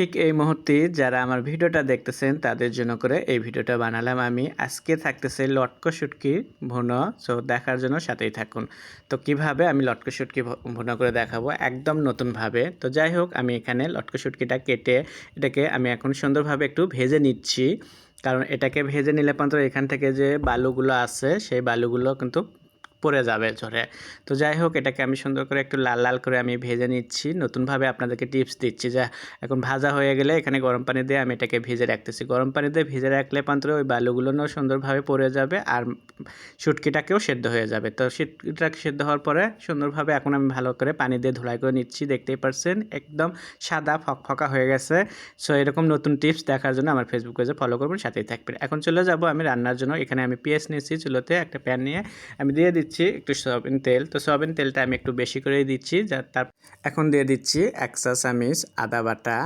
ঠিক এই মুহূর্তে যারা আমার ভিডিওটা দেখতেছেন, তাদের জন্য করে এই ভিডিওটা বানালাম আমি। আজকে থাকতেছে লটকো শুটকি ভুনো, সো দেখার জন্য সাথেই থাকুন। তো কীভাবে আমি লটকো শুটকি ভুনো করে দেখাবো? একদম নতুনভাবে। তো যাই হোক, আমি এখানে লটকো শুটকিটা কেটে এটাকে আমি এখন সুন্দরভাবে একটু ভেজে নিচ্ছি। কারণ এটাকে ভেজে নিলে পর্যন্ত এখান থেকে যে বালুগুলো আছে, সেই বালুগুলো কিন্তু পড়ে যাবে ঝরে তো যাই হোক, এটাকে আমি সুন্দর করে একটু লাল লাল করে আমি ভেজে নিচ্ছি। নতুনভাবে আপনাদেরকে টিপস দিচ্ছি যা, এখন ভাজা হয়ে গেলে এখানে গরম পানি দিয়ে আমি এটাকে ভেজে রাখতেছি। গরম পানি দিয়ে ভেজে রাখলে পাত্র ওই বালুগুলোও সুন্দরভাবে পড়ে যাবে আর শুটকিটাকেও সেদ্ধ হয়ে যাবে। তো শুটকিটা সেদ্ধ হওয়ার পরে সুন্দরভাবে এখন আমি ভালো করে পানি দিয়ে ধুলাই করে নিচ্ছি। দেখতেই পারছেন, একদম সাদা ফকফকা হয়ে গেছে। সো এরকম নতুন টিপস দেখার জন্য আমার ফেসবুক পেজে ফলো করবেন, সাথেই থাকবেন। এখন চলে যাব আমি রান্নার জন্য। এখানে আমি পেঁয়াজ নিয়েছি চুলোতে, একটা প্যান নিয়ে। আমি দিয়ে দিচ্ছি একটু সয়াবিন তেল। তো সয়াবিন তেলটা আমি একটু বেশি করেই দিচ্ছি যা তার এখন দিয়ে দিচ্ছি এক চা চামিচ আদা বাটা,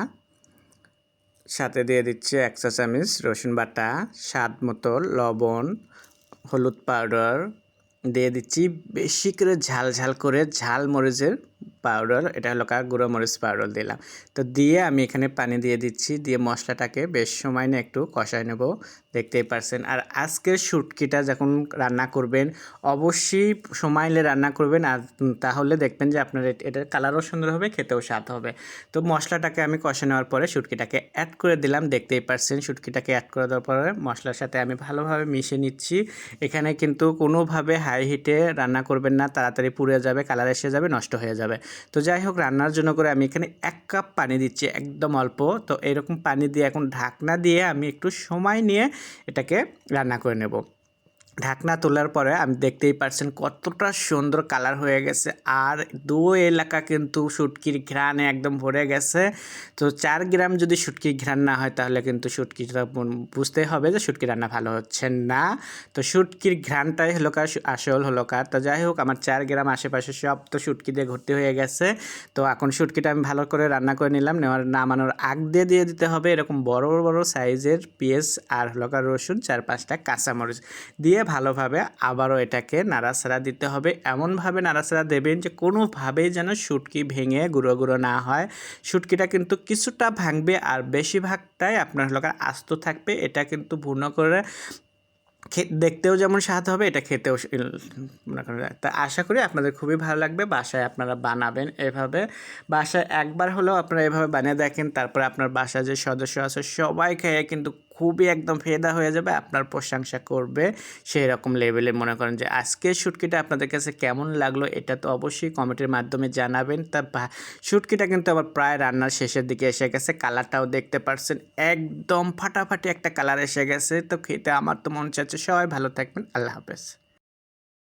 সাথে দিয়ে দিচ্ছি এক চা চামিচ রসুন বাটা, স্বাদ মতো লবণ, হলুদ পাউডার। দিয়ে দিচ্ছি বেশি করে ঝাল ঝাল করে ঝাল মরিচের পাউডার এটা হলো কা গুঁড়ো মরিচ পাউডার দিলাম। তো দিয়ে আমি এখানে পানি দিয়ে দিচ্ছি, দিয়ে মশলাটাকে বেশ সময় নিয়ে একটু কষায় নেব, দেখতেই পারছেন। আর আজকের শুটকিটা যখন রান্না করবেন, অবশ্যই সময় নিয়ে রান্না করবেন, আর তাহলে দেখবেন যে আপনার এটার কালারও সুন্দর হবে, খেতেও স্বাদ হবে। তো মশলাটাকে আমি কষে নেওয়ার পরে শুটকিটাকে অ্যাড করে দিলাম, দেখতেই পারছেন শুটকিটাকে অ্যাড করে দেওয়ার পরে মশলার সাথে আমি ভালোভাবে মিশিয়ে নিচ্ছি। এখানে কিন্তু কোনোভাবে হাই হিটে রান্না করবেন না, তাড়াতাড়ি পুড়ে যাবে কালার এসে যাবে, নষ্ট হয়ে যাবে। তো যাই হোক, রান্নার জন্য করে আমি এখানে এক কাপ পানি দিচ্ছি, একদম অল্প। তো এরকম পানি দিয়ে এখন ঢাকনা দিয়ে আমি একটু সময় নিয়ে এটাকে রান্না করে নেব। ঢাকনা তোলার পরে আমি দেখতেই পারছেন কতটা সুন্দর কালার হয়ে গেছে। আর দু এলাকা কিন্তু শুটকির ঘ্রাণে একদম ভরে গেছে। তো চার গ্রাম যদি শুটকির ঘ্রাণ না হয়, তাহলে কিন্তু শুটকিটা বুঝতে হবে যে শুটকি রান্না ভালো হচ্ছে না। তো শুটকির ঘ্রাণটাই হলো কার আসল হলো কার। তো যাই হোক, আমার চার গ্রাম আশেপাশে সব তো শুটকি দিয়ে ভর্তি হয়ে গেছে। তো এখন শুটকিটা আমি ভালো করে রান্না করে নিলাম। নেওয়ার, নামানোর আগ দিয়ে দিয়ে দিতে হবে এরকম বড় বড় সাইজের পেঁয়াজ আর হলো কার রসুন, চার পাঁচটা কাঁচামরিচ দিয়ে ভালোভাবে আবারও এটাকে নাড়াচাড়া দিতে হবে। এমনভাবে নাড়াচাড়া দেবেন যে কোনোভাবেই যেন শুটকি ভেঙে গুঁড়ো গুঁড়ো না হয়। শুটকিটা কিন্তু কিছুটা ভাঙবে আর বেশিরভাগটাই আপনার হলো কার আস্ত থাকবে। এটা কিন্তু ভুনো করে দেখতেও যেমন স্বাদ হবে, এটা খেতেও মনে তা আশা করি আপনাদের খুবই ভালো লাগবে। বাসায় আপনারা বানাবেন এভাবে। বাসায় একবার হলেও আপনারা এভাবে বানিয়ে দেখেন, তারপরে আপনার বাসায় যে সদস্য আছে সবাই খেয়ে কিন্তু খুবই একদম ফেদা হয়ে যাবে, আপনার প্রশংসা করবে। সেই রকম লেভেলে মনে করেন যে আজকের শুটকিটা আপনাদের কাছে কেমন লাগল এটা তো অবশ্যই কমেন্টের মাধ্যমে জানাবেন। তা শুটকিটা কিন্তু আবার প্রায় রান্নার শেষের দিকে এসে গেছে, কালারটাও দেখতে পারছেন, একদম ফাটাফাটি একটা কালার এসে গেছে। তো খেতে আমার তো মনে চাচ্ছে সবাই ভালো থাকবেন, আল্লাহ হাফেজ।